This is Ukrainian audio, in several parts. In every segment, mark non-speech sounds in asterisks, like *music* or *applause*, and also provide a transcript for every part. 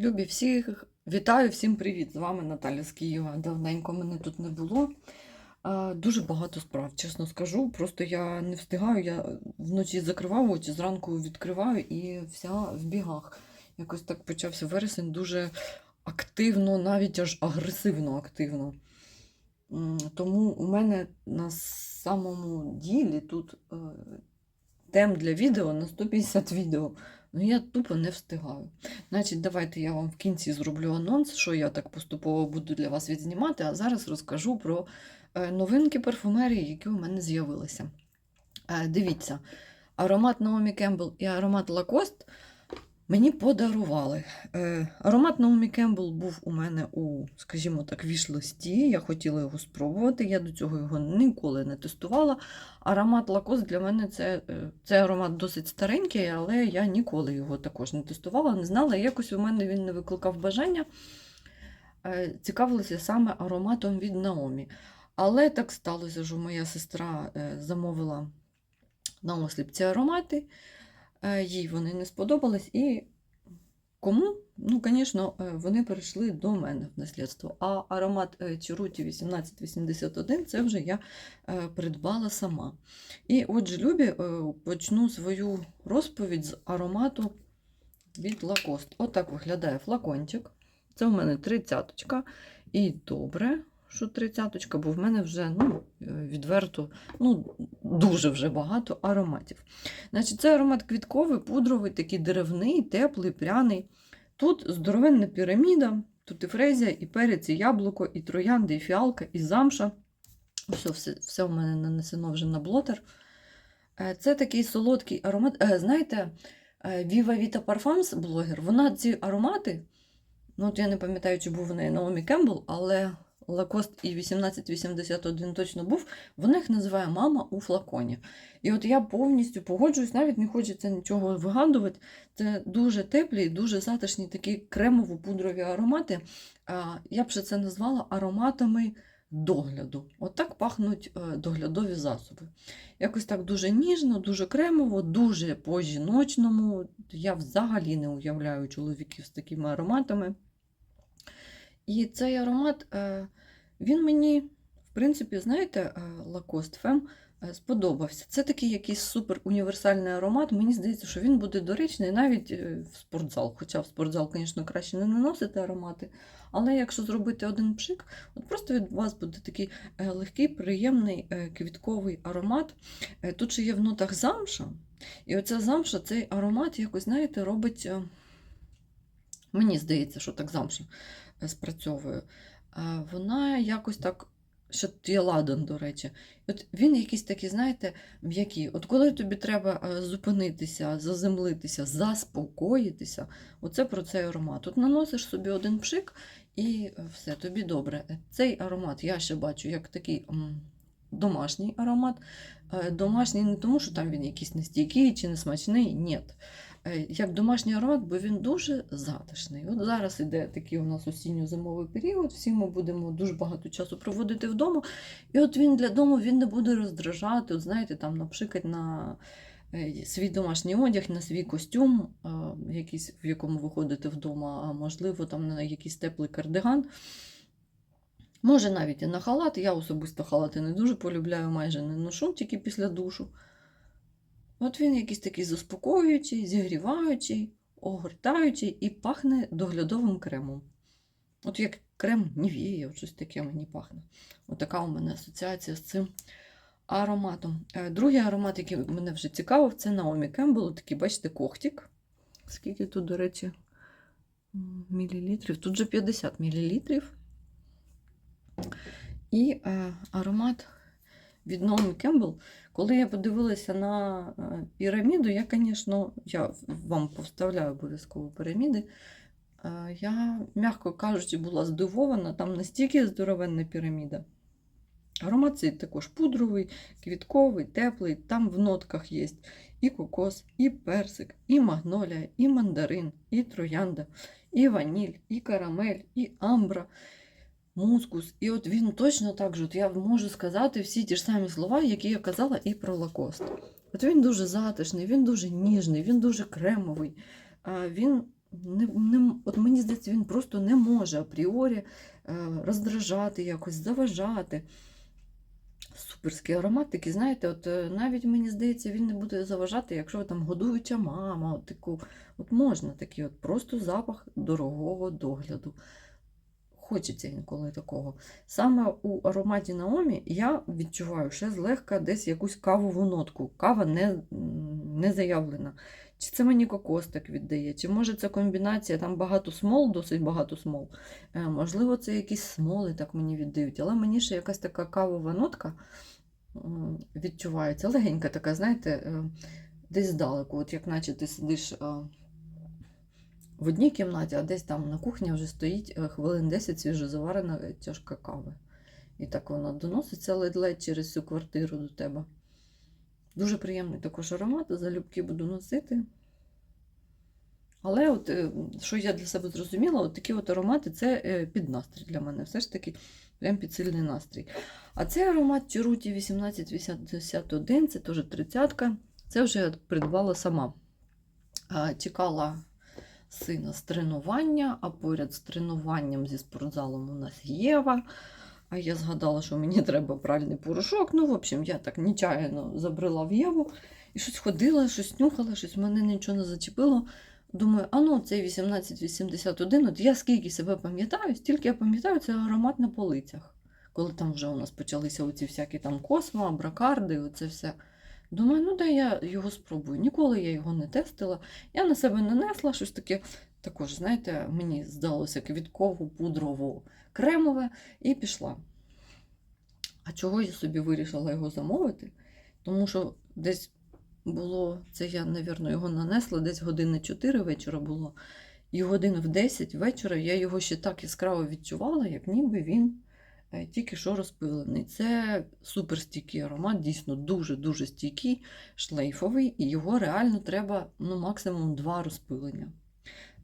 Любі всіх, вітаю, всім привіт! З вами Наталя з Києва. Давненько мене тут не було. Дуже багато справ, чесно скажу. Просто я не встигаю, я вночі закриваю очі, зранку відкриваю і вся в бігах. Якось так почався вересень дуже активно, навіть аж агресивно активно. Тому у мене на самому ділі тут е, тем для відео на 150 відео. Ну я тупо не встигаю. Значить, давайте я вам в кінці зроблю анонс, що я так поступово буду для вас відзнімати, а зараз розкажу про е, новинки парфумерії, які у мене з'явилися. Е, Дивіться, аромат Naomi Campbell і аромат Lacoste мені подарували. Е, Аромат Naomi Campbell був у мене у, скажімо так, віш-листі. Я хотіла його спробувати. Я до цього його ніколи не тестувала. Аромат Lacoste для мене це, е, це аромат досить старенький, але я ніколи його також не тестувала, не знала. Якось у мене він не викликав бажання. Е, Цікавилася саме ароматом від Наомі. Але так сталося, що моя сестра замовила на осліп ці аромати, їй вони не сподобались. І кому? Ну, звісно, е, вони перейшли до мене в наслідство. А аромат е, Чаруті 1881 це вже я е, придбала сама. І отже, любі, е, почну свою розповідь з аромату від Lacoste. Отак виглядає флакончик. Це у мене тридцяточка. І добре, що тридцяточка, бо в мене вже ну, е, відверто ну, дуже вже багато ароматів. Значить, Це аромат квітковий, пудровий, такий деревний, теплий, пряний. Тут здоровенна піраміда, тут і фрезія, і перець, і яблуко, і троянди, і фіалка, і замша. Все, все, все у мене нанесено вже на блотер. Е, Це такий солодкий аромат. Е, Знаєте, Viva Vita Parfums, блогер, вона ці аромати, ну от я не пам'ятаю, чи був в неї Наомі Кембл, але Lacoste і 1881 точно був, вона їх називає мама у флаконі. І от я повністю погоджуюсь, навіть не хочеться нічого вигадувати. Це дуже теплі, дуже затишні такі кремово-пудрові аромати. Я б ще це назвала ароматами догляду. От так пахнуть е, доглядові засоби. Якось так дуже ніжно, дуже кремово, дуже по-жіночному. Я взагалі не уявляю чоловіків з такими ароматами. І цей аромат, е, він мені, в принципі, знаєте, е, Lacoste Femme е, сподобався. Це такий якийсь супер універсальний аромат. Мені здається, що він буде доречний навіть в спортзал. Хоча в спортзал, звісно, краще не наносити аромати. Але якщо зробити один пшик, от просто від вас буде такий легкий, приємний квітковий аромат. Тут ще є в нотах замша. І оця замша, цей аромат якось, знаєте, робить. Мені здається, що так замша спрацьовує. Вона якось так. Є ладан, до речі. От він якийсь такий, знаєте, м'який. От коли тобі треба е, зупинитися, заземлитися, заспокоїтися, оце про цей аромат. От наносиш собі один пшик і е, все, тобі добре. Е, Цей аромат я ще бачу як такий домашній аромат. Домашній не тому, що там він якийсь нестійкий чи несмачний, ні. Е, Як домашній аромат, бо він дуже затишний. От зараз іде такий у нас осінньо-зимовий період, всі ми будемо дуже багато часу проводити вдома. І от він для дому він не буде роздражати, от знаєте, там напшикать на е, свій домашній одяг, на свій костюм, е, якийсь, в якому ви ходите вдома, а можливо, там на якийсь теплий кардиган. Може, навіть і на халат. Я особисто халати не дуже полюбляю, майже не ношу, тільки після душу. От він якийсь такий заспокоюючий, зігріваючий, огортаючий і пахне доглядовим кремом. От як крем Нівея, от щось таке мені пахне. От така у мене асоціація з цим ароматом. Е, Другий аромат, який мене вже цікавив, це Naomi Campbell. Такий, бачите, когтік. Скільки тут, до речі, мілілітрів? Тут же 50 мілілітрів. І е, аромат від Naomi Campbell. Коли я подивилася на е, піраміду, я, звісно, я вам повставляю обов'язково піраміди. е, Я, м'яко кажучи, була здивована, там настільки здоровенна піраміда. Аромат цей також пудровий, квітковий, теплий. Там в нотках є і кокос, і персик, і магнолія, і мандарин, і троянда, і ваніль, і карамель, і амбра мускус. І от він точно так же, от я можу сказати всі ті ж самі слова, які я казала і про лакост. От він дуже затишний, він дуже ніжний, він дуже кремовий. Він не, не, от мені здається, він просто не може апріорі е, роздражати, якось заважати. Суперський аромат такий, знаєте, от е, навіть мені здається, він не буде заважати, якщо там годуюча мама, от таку, от можна такий от просто запах дорогого догляду. Хочеться інколи такого. Саме у ароматі Наомі я відчуваю ще злегка десь якусь кавову нотку. Кава не, не заявлена. Чи це мені кокос так віддає, чи може це комбінація, там багато смол, досить багато смол. Е, Можливо, це якісь смоли так мені віддають, але мені ще якась така кавова нотка відчувається. Легенька така, знаєте, е, десь здалеку, от як наче ти сидиш. В одній кімнаті, а десь там на кухні вже стоїть е, хвилин 10 свіжозаварена е, чашка кави. І так вона доноситься ледь-ледь через всю квартиру до тебе. Дуже приємний також аромат, залюбки буду носити. Але от, е, що я для себе зрозуміла, от такі от аромати це під настрій для мене. Все ж таки прям під сильний настрій. А цей аромат Чаруті 1881, це теж тридцятка. Це вже я придбала сама. Чекала сина з тренування, а поряд з тренуванням зі спортзалом у нас Єва. А я згадала, що мені треба пральний порошок. Ну, в общем, я так нечаянно забрела в Єву і щось ходила, щось нюхала, щось мене нічого не зачепило. Думаю, а ну цей 1881, от я скільки себе пам'ятаю, стільки я пам'ятаю, це аромат на полицях. Коли там вже у нас почалися оці всякі там космо, абракарди, оце все. Думаю, ну дай я його спробую. Ніколи я його не тестила. Я на себе нанесла щось таке, також, знаєте, мені здалося квітково, пудрово, кремове, і пішла. А чого я собі вирішила його замовити? Тому що десь було, це я, мабуть, його нанесла, десь години 4 вечора було. І годин в 10 вечора я його ще так яскраво відчувала, як ніби він тільки що розпилений. Це суперстійкий аромат, дійсно дуже-дуже стійкий, шлейфовий, і його реально треба ну, максимум два розпилення.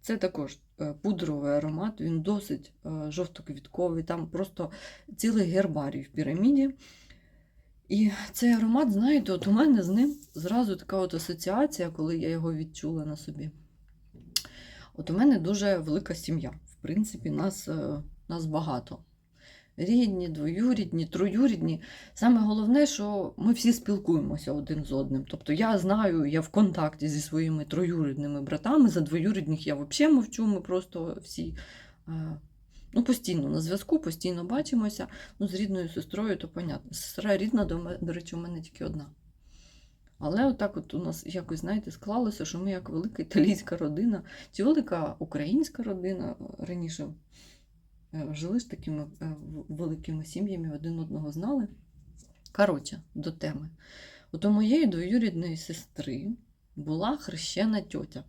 Це також е, пудровий аромат, він досить е, жовтоквітковий, там просто цілий гербарій в піраміді. І цей аромат, знаєте, от у мене з ним зразу така от асоціація, коли я його відчула на собі. От у мене дуже велика сім'я. В принципі, нас, е, нас багато. Рідні, двоюрідні, троюрідні. Саме головне, що ми всі спілкуємося один з одним. Тобто я знаю, я в контакті зі своїми троюрідними братами, за двоюрідних я взагалі мовчу, ми просто всі е, ну, постійно на зв'язку, постійно бачимося. Ну, з рідною сестрою, то понятно. Сестра рідна, до, ме- до речі, у мене тільки одна. Але отак от у нас якось, знаєте, склалося, що ми як велика італійська родина, чи велика українська родина е, раніше жили з такими е, великими сім'ями, один одного знали. Коротше, до теми. От у моєї двоюрідної сестри була хрещена тьотя.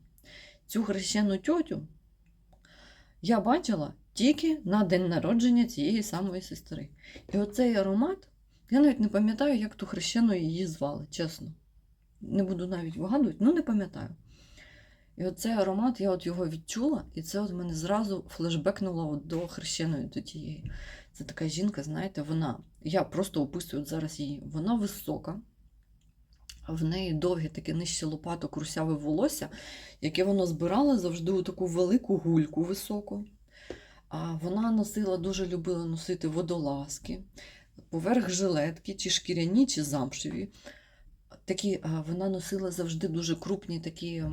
Цю хрещену тьотю я бачила тільки на день народження цієї самої сестри. І оцей аромат, я навіть не пам'ятаю, як ту хрещену її звали, чесно. Не буду навіть вигадувати, ну не пам'ятаю. І оцей аромат, я от його відчула, і це от мене зразу флешбекнуло от до хрещеної до тієї. Це така жінка, знаєте, вона, я просто описую от зараз її, вона висока, в неї довге таке нижче лопаток русяве волосся, яке воно збирало завжди у таку велику гульку високу. А вона носила, дуже любила носити водолазки, поверх жилетки, чи шкіряні, чи замшеві. Такі, вона носила завжди дуже крупні такі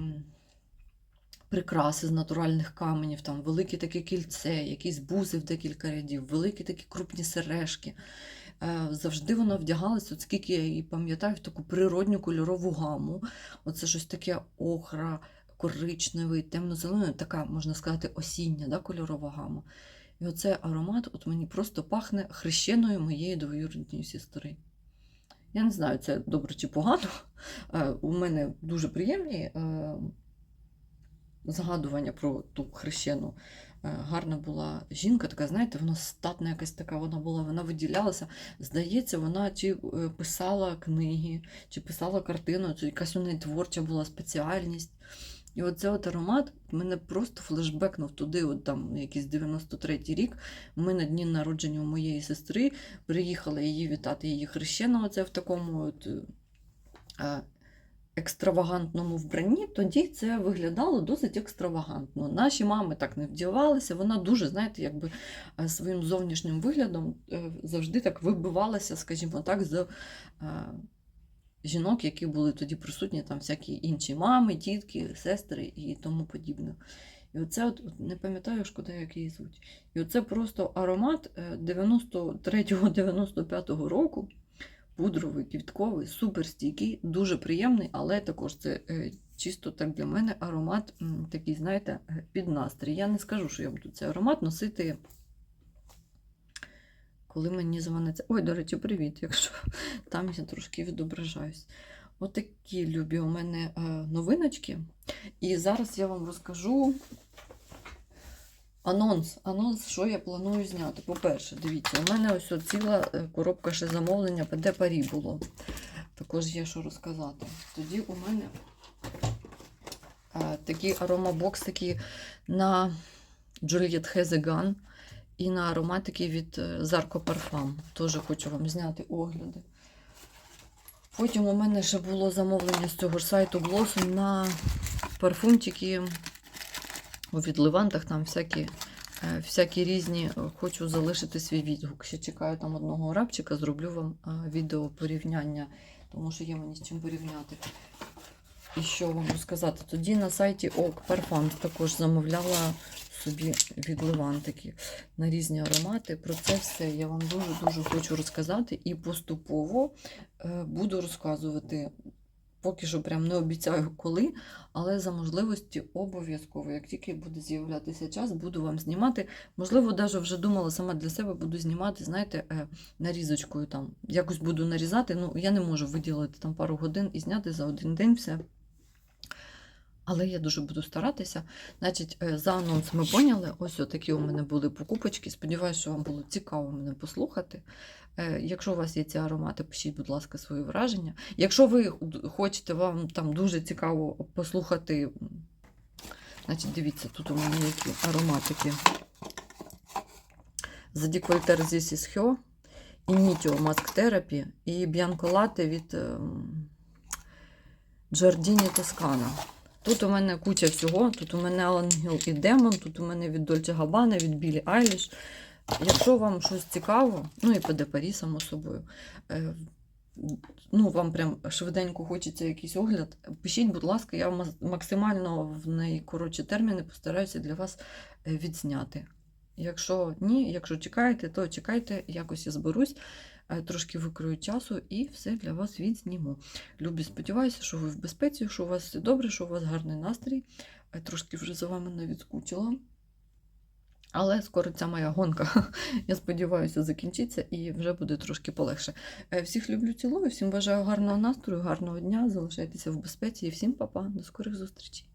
прикраси з натуральних каменів, там велике таке кільце, якісь бузи в декілька рядів, великі такі крупні сережки. Е, Завжди вона вдягалася, от скільки я її пам'ятаю, в таку природню кольорову гаму. Оце щось таке охра, коричневий, темно-зелений, така, можна сказати, осіння да, кольорова гама. І оцей аромат от мені просто пахне хрещеною моєї двоюрідної сестри. Я не знаю, це добре чи погано. Е, У мене дуже приємні е, згадування про ту хрещену. Е, Гарна була жінка, така, знаєте, вона статна якась така вона була, вона виділялася. Здається, вона чи е, писала книги, чи писала картину, чи якась у неї творча була спеціальність. І оцей от аромат мене просто флешбекнув туди, от там якийсь 93-й рік. Ми на дні народження у моєї сестри приїхала її вітати, її хрещена, оце в такому от, е, екстравагантному вбранні, тоді це виглядало досить екстравагантно. Наші мами так не вдівалися. Вона дуже, знаєте, якби е, своїм зовнішнім виглядом е, завжди так вибивалася, скажімо так, з е, жінок, які були тоді присутні, там всякі інші мами, тітки, сестри і тому подібне. І оце от, не пам'ятаю, шкода, як її звуть. І оце просто аромат е, 93-95 року, пудровий, квітковий, суперстійкий, дуже приємний, але також це е, чисто так для мене аромат такий, знаєте, е, під настрій. Я не скажу, що я буду цей аромат носити. Коли мені дзвониться. Ой, до речі, привіт, якщо *laughs* там я трошки відображаюсь. Отакі любі у мене е, новиночки. І зараз я вам розкажу анонс. Анонс, що я планую зняти. По-перше, дивіться, у мене ось ціла е, коробка ще замовлення ПД Парі було. Також є що розказати. Тоді у мене е, такі аромабоксики на Juliet Хезеган і на ароматики від е, Zarco Parfum. Теж хочу вам зняти огляди. Потім у мене ще було замовлення з цього ж сайту Blossom на парфумчики у відливантах, там всякі, е, всякі різні. Хочу залишити свій відгук. Ще чекаю там одного рабчика, зроблю вам е, відео порівняння, тому що є мені з чим порівняти. І що вам розказати? Тоді на сайті ОК Parfums також замовляла собі відливантики на різні аромати. Про це все я вам дуже-дуже хочу розказати і поступово е, буду розказувати. Поки що прям не обіцяю коли, але за можливості обов'язково, як тільки буде з'являтися час, буду вам знімати. Можливо, навіть вже думала сама для себе буду знімати, знаєте, е, нарізочкою там. Якось буду нарізати. Ну, я не можу виділити там пару годин і зняти за один день все. Але я дуже буду старатися. Значить, е, за анонс ми поняли. Ось такі у мене були покупочки. Сподіваюся, що вам було цікаво мене послухати. Е, Якщо у вас є ці аромати, пишіть, будь ласка, свої враження. Якщо ви хочете, вам там дуже цікаво послухати, значить, дивіться, тут у мене які ароматики. Decolter This is Her, Initio Mask Therapy і Bianco від ем, Giardini Toscana. Тут у мене куча всього. Тут у мене Ангел і Демон, тут у мене від Dolce Gabbana, від Білі Айліш. Якщо вам щось цікаво, ну і ПД Парі, само собою, е, ну вам прям швиденько хочеться якийсь огляд, пишіть, будь ласка, я максимально в найкоротші терміни постараюся для вас е, відзняти. Якщо ні, якщо чекаєте, то чекайте, якось я зберусь, трошки викрою часу і все для вас відзніму. Любі, сподіваюся, що ви в безпеці, що у вас все добре, що у вас гарний настрій. Е, Трошки вже за вами навіть скучила. Але скоро ця моя гонка, *laughs* я сподіваюся, закінчиться і вже буде трошки полегше. Е, Всіх люблю, цілую, всім бажаю гарного настрою, гарного дня, залишайтеся в безпеці і всім па-па, до скорих зустрічей.